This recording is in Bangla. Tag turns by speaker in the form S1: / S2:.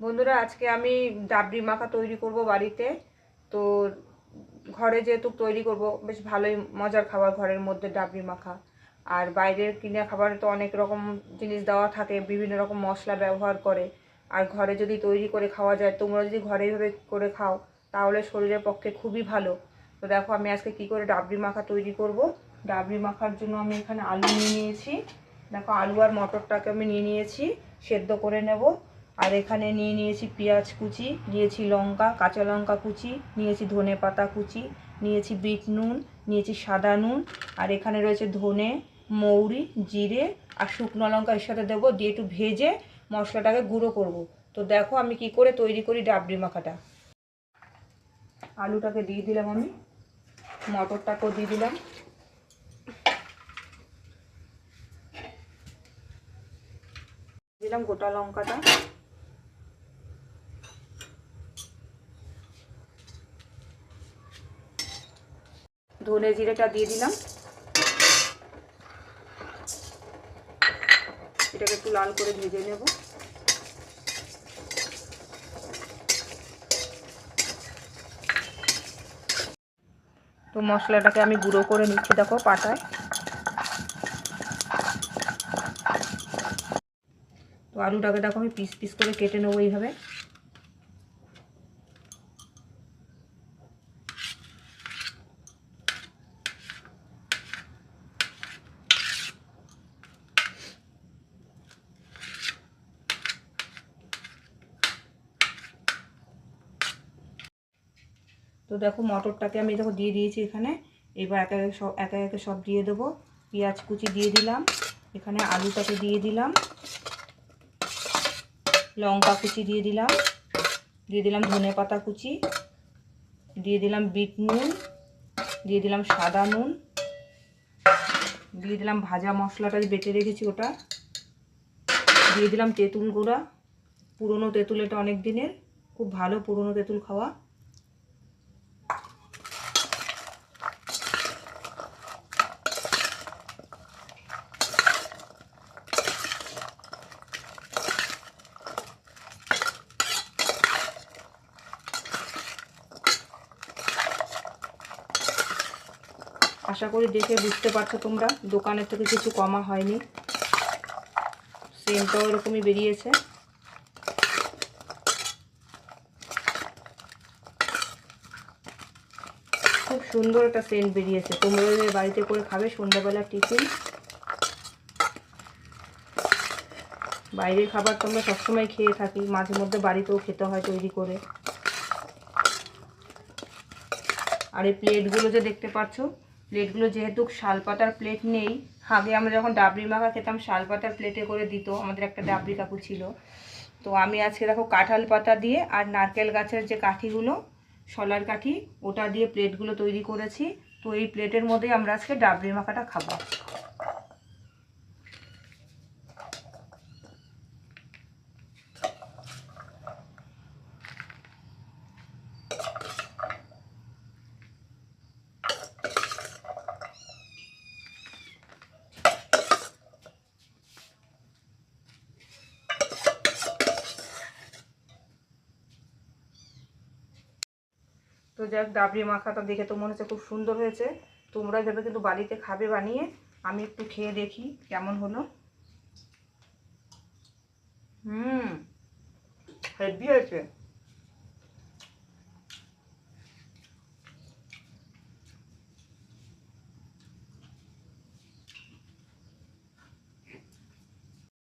S1: বন্ধুরা, আজকে আমি ডাবরি মাখা তৈরি করব বাড়িতে। তো ঘরে যেহেতু তৈরি করব, বেশ ভালোই মজার খাবার ঘরের মধ্যে ডাবরি মাখা। আর বাইরের কিনে খাবারে তো অনেক রকম জিনিস দেওয়া থাকে, বিভিন্ন রকম মশলা ব্যবহার করে। আর ঘরে যদি তৈরি করে খাওয়া যায়, তোমরা যদি ঘরে এইভাবে করে খাও, তাহলে শরীরের পক্ষে খুবই ভালো। তো দেখো, আমি আজকে কি করে ডাবরি মাখা তৈরি করব। ডাবরি মাখার জন্য আমি এখানে আলু নিয়ে নিয়েছি। দেখো, আলু আর মটরটাকে আমি নিয়ে নিয়েছি, সেদ্ধ করে নেব। আর এখানে নিয়ে নিয়েছি পেঁয়াজ কুচি, নিয়েছি লঙ্কা, কাঁচা লঙ্কা কুচি, নিয়েছি ধনে পাতা কুচি, নিয়েছি বিট নুন, নিয়েছি সাদা নুন, আর এখানে রয়েছে ধনে, মৌরি, জিরে আর শুকনো লঙ্কা এর সাথে দেবো দিয়ে একটু ভেজে মশলাটাকে গুঁড়ো করব। তো দেখো আমি কি করে তৈরি করি ডাবরি মাখাটা। আলুটাকে দিয়ে দিলাম আমি, মটরটাকেও দিয়ে দিলাম। দিলাম গোটা লঙ্কাটা। ধনে জিরেটা দিয়ে দিলাম। এটাকে একটু লাল করে ভেজে নেব। তো মশলাটাকে আমি গুঁড়ো করে নিচ্ছি দেখো পাটায়। তো আলুটাকে দেখো আমি পিস পিস করে কেটে নেব এইভাবে। তো দেখো মটরটাকে আমি দেখো দিয়ে দিয়েছি এখানে। এবার একে একে সব, একে একে সব দিয়ে দেবো। পেঁয়াজ কুচি দিয়ে দিলাম। এখানে আলুটাকে দিয়ে দিলাম। লঙ্কা কুচি দিয়ে দিলাম। দিয়ে দিলাম ধনে পাতা কুচি। দিয়ে দিলাম বিট নুন। দিয়ে দিলাম সাদা নুন। দিয়ে দিলাম ভাজা মশলাটা বেটে রেখেছি ওটা। দিয়ে দিলাম তেঁতুল গুঁড়া। পুরনো তেঁতুল এটা অনেক দিনের। খুব ভালো পুরনো তেঁতুল খাওয়া। আশা করি দেখে বুঝতে পারছ তোমরা দোকানের থেকে কিছু কমা হয়নি। সেমটাও এরকমই বেরিয়েছে। খুব সুন্দর একটা সেন্ট বেরিয়েছে। তোমরা বাড়িতে করে খাবে সন্ধ্যাবেলা টিফিন বাইরের খাবার তো আমরা সবসময় খেয়ে থাকি, মাঝে মধ্যে বাড়িতেও খেতে হয় তৈরি করে। আর এই প্লেটগুলো যে দেখতে পাচ্ছ প্লেটগুলো যেহেতু শাল পাতার প্লেট নেই, আগে আমরা যখন ডাবরি মাখা খেতাম, শাল পাতার প্লেটে করে দিত, আমাদের একটা ডাবরি কাকু ছিল। তো আমি আজকে দেখো কাঁঠাল পাতা দিয়ে আর নারকেল গাছের যে কাঠিগুলো, শলার কাঠি, ওটা দিয়ে প্লেটগুলো তৈরি করেছি। তো এই প্লেটের মধ্যেই আমরা আজকে ডাবরি মাখাটা খাব। তো যাক, ডাবরি মাখাটা দেখে তো মনে হচ্ছে খুব সুন্দর হয়েছে। তোমরা ভেবে কিন্তু বাড়িতে খাবে বানিয়ে, আমি একটু খেয়ে দেখি কেমন হলো। হুম, হেভি হয়েছে।